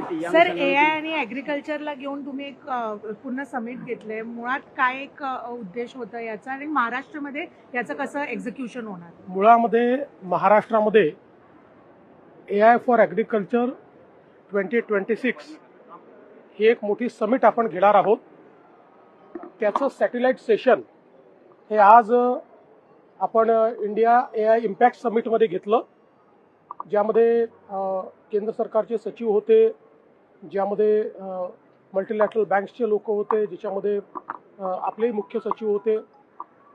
Sir A I आणि ॲग्रिकल्चरला घेऊन तुम्ही एक पूर्ण समिट घेतलंय. मुळात काय एक उद्देश होता याचा? आणि महाराष्ट्रामध्ये याचं कसं एक्झिक्युशन होणार? मुळामध्ये महाराष्ट्रामध्ये A I for agriculture twenty twenty six ही एक मोठी समिट आपण घेणार आहोत. त्याचं सॅटेलाईट सेशन हे आज आपण इंडिया ए आय इम्पॅक्ट समिटमध्ये घेतलं. ज्यामध्ये केंद्र सरकारचे सचिव होते ज्यामध्ये मल्टीलॅटरल बँक्सचे लोक होते ज्याच्यामध्ये आपलेही मुख्य सचिव होते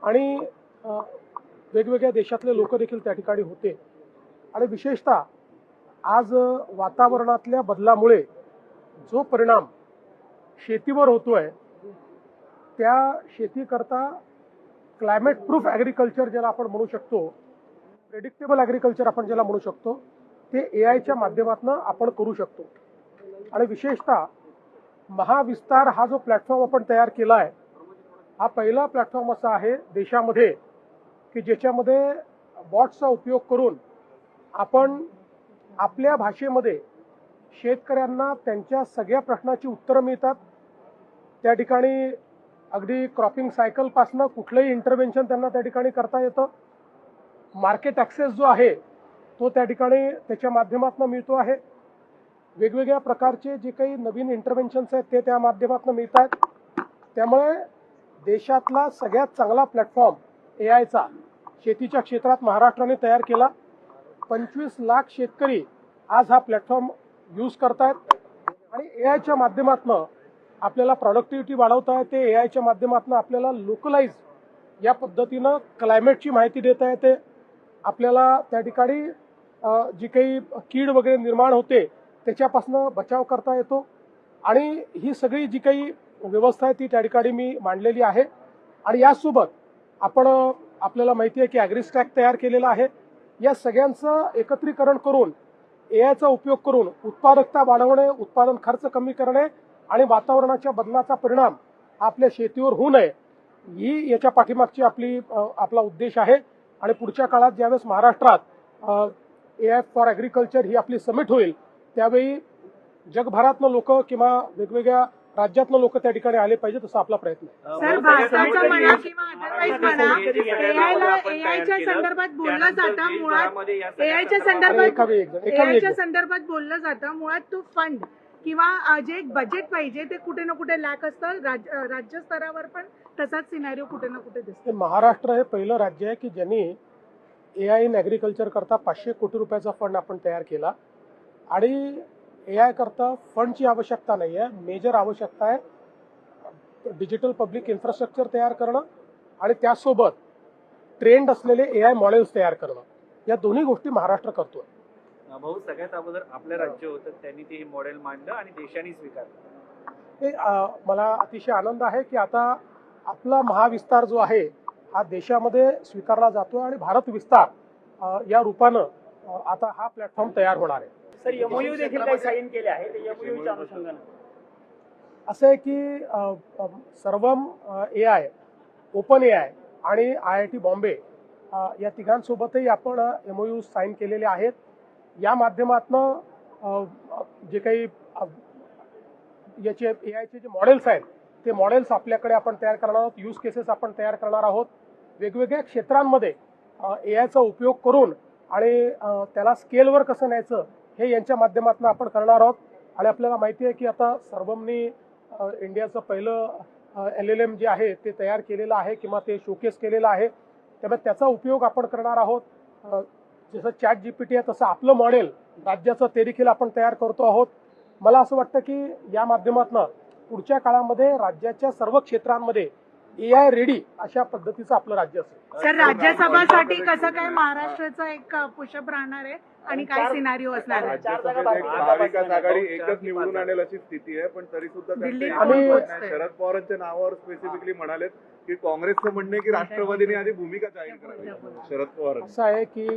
आणि वेगवेगळ्या देशातले लोक देखील त्या ठिकाणी होते. आणि विशेषतः आज वातावरणातल्या बदलामुळे जो परिणाम शेतीवर होतोय त्या शेतीकरता क्लायमेट प्रूफ ॲग्रिकल्चर ज्याला आपण म्हणू शकतो प्रेडिक्टेबल ॲग्रिकल्चर आपण ज्याला म्हणू शकतो ते ए आयच्या माध्यमातून आपण करू शकतो. आणि विशेषतः महाविस्तार हा जो प्लॅटफॉर्म आपण तयार केला आहे हा पहिला प्लॅटफॉर्म असा आहे देशामध्ये की ज्याच्यामध्ये बॉट्सचा उपयोग करून आपण आपल्या भाषेमध्ये शेतकऱ्यांना त्यांच्या सगळ्या प्रश्नाची उत्तरं मिळतात. त्या ठिकाणी अगदी क्रॉपिंग सायकलपासनं कुठलंही इंटरव्हेन्शन त्यांना त्या ठिकाणी करता येतं. मार्केट ॲक्सेस जो आहे तो त्या ठिकाणी त्याच्या माध्यमातून मिळतो आहे. वेगवेगळ्या प्रकारचे जे काही नवीन इंटरव्हेन्शन्स आहेत ते त्या माध्यमातून मिळत आहेत त्यामुळे देशातला सगळ्यात चांगला प्लॅटफॉर्म ए आयचा शेतीच्या क्षेत्रात महाराष्ट्राने तयार केला. पंचवीस लाख शेतकरी आज हा प्लॅटफॉर्म यूज करतायत. आणि ए आयच्या माध्यमातून आपल्याला प्रॉडक्टिव्हिटी वाढवता येते. ए आयच्या माध्यमातून आपल्याला लोकलाईज या पद्धतीनं क्लायमेटची माहिती देता येते. आपल्याला त्या ठिकाणी जी काही कीड वगैरे निर्माण होते त्याच्यापासून बचाव करता येतो. आणि ही सगळी जी काही व्यवस्था आहे ती त्या ठिकाणी मी मांडलेली आहे. आणि यासोबत आपण आपल्याला माहिती आहे की ॲग्रिस्टॅक तयार केलेला आहे. या सगळ्यांचं एकत्रीकरण करून ए आयचा उपयोग करून उत्पादकता वाढवणे उत्पादन खर्च कमी करणे आणि वातावरणाच्या बदलाचा परिणाम आपल्या शेतीवर होऊ नये ही याच्या पाठीमागची आपली आपला उद्देश आहे. आणि पुढच्या काळात ज्यावेळेस महाराष्ट्रात ए आय फॉर ॲग्रिकल्चर ही आपली समिट होईल त्यावेळी जगभरातनं लोक किंवा वेगवेगळ्या राज्यातनं लोक त्या ठिकाणी आले पाहिजेत असा आपला प्रयत्न आहे. सर भारताचा म्हणा किंवा अदरवाईज म्हणा एआयला एआयच्या संदर्भात बोललं जातं मुळात. एआयच्या संदर्भात एका वेळी एक- एका वेळी एआयच्या एक- संदर्भात बोललं जातं मुळात तो फंड किंवा अ, जे एक बजेट पाहिजे ते कुठे ना कुठे लॅक असतं. राज- अ, राज्य स्तरावर पण तसाच सिनारिओ कुठे ना कुठे दिसतो. हे महाराष्ट्र हे पहिलं राज्य आहे की ज्यांनी ए आय इन ॲग्रिकल्चर करता पाचशे कोटी रुपयाचा फंड आपण तयार केला. आणि ए आय करता फंडची आवश्यकता नाही आहे मेजर आवश्यकता आहे. डिजिटल पब्लिक इन्फ्रास्ट्रक्चर तयार करणं आणि त्यासोबत ट्रेंड असलेले ए आय मॉडेल्स तयार करणं. या दोन्ही गोष्टी महाराष्ट्र करतोय. भाऊ सगळ्यात अगोदर आपलं राज्य होतं त्यांनी ते मॉडेल मांडलं आणि देशाने स्वीकारलं. हे मला अतिशय आनंद आहे की आता आपला महाविस्तार जो आहे हा देशामध्ये स्वीकारला जातो आणि भारत विस्तार या रूपानं आता हा प्लॅटफॉर्म तयार होणार आहे. सर एमओयू देखील काही साईन केले आहे ते एमओयूच्या अनुषंगाने. असं आहे की Sarvam A I open A I आणि आय आय टी बॉम्बे या तिघांसोबतही आपण एम ओ यू साईन केलेले आहेत. या माध्यमातनं जे काही याचे ए आयचे जे मॉडेल्स आहेत ते मॉडेल्स आपल्याकडे आपण तयार करणार आहोत. यूज केसेस आपण तयार करणार आहोत. वेगवेगळ्या क्षेत्रांमध्ये ए आयचा उपयोग करून आणि त्याला स्केलवर कसं न्यायचं हे यांच्या माध्यमातून आपण करणार आहोत. आणि आपल्याला माहिती आहे की आता सर्वमनी इंडियाचं पहिलं एल एल एम जे आहे ते तयार केलेलं आहे किंवा ते शोकेस केलेलं आहे. त्यामुळे त्याचा उपयोग आपण करणार आहोत. जसं चॅट जी पी टी आहे तसं आपलं मॉडेल राज्याचं ते देखील आपण तयार करतो आहोत. मला असं वाटतं की या माध्यमातून पुढच्या काळामध्ये राज्याच्या सर्व क्षेत्रांमध्ये ए आय रेडी अशा पद्धतीचं आपलं राज्य असेल. सर राज्यसभासाठी कसं काय महाराष्ट्राचा एक पुशअप राहणार आहे आणि काय सिनारिओ असणार आहे? चार जागा राज्यसभेत एक बाकी- महाविकास आघाडी एकच निवडून आणेल अशी स्थिती आहे पण तरी सुद्धा आम्ही-. शरद पवारांच्या नावावर स्पेसिफिकली म्हणालेत की काँग्रेसचं म्हणणे की राष्ट्रवादीने आधी भूमिका जाहीर करावी. शरद पवार. असं आहे की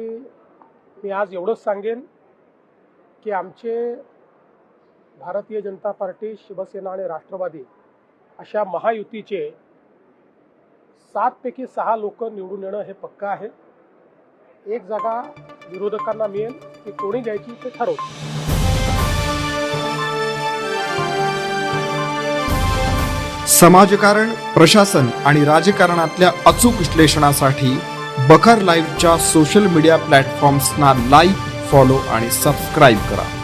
मी आज एवढंच सांगेन की आमचे भारतीय जनता पार्टी शिवसेना आणि राष्ट्रवादी अशा महायुतीचे सातपैकी सहा लोक निवडून येणं हे पक्कं आहे. एक जागा विरोधकांना मिळेल ती कोणी घ्यायची ते ठरव समाजकारण प्रशासन आणि राजकारणातल्या अचूक विश्लेषणासाठी बखर लाईव्हच्या सोशल मीडिया प्लॅटफॉर्म्सना लाईक फॉलो आणि सबस्क्राईब करा.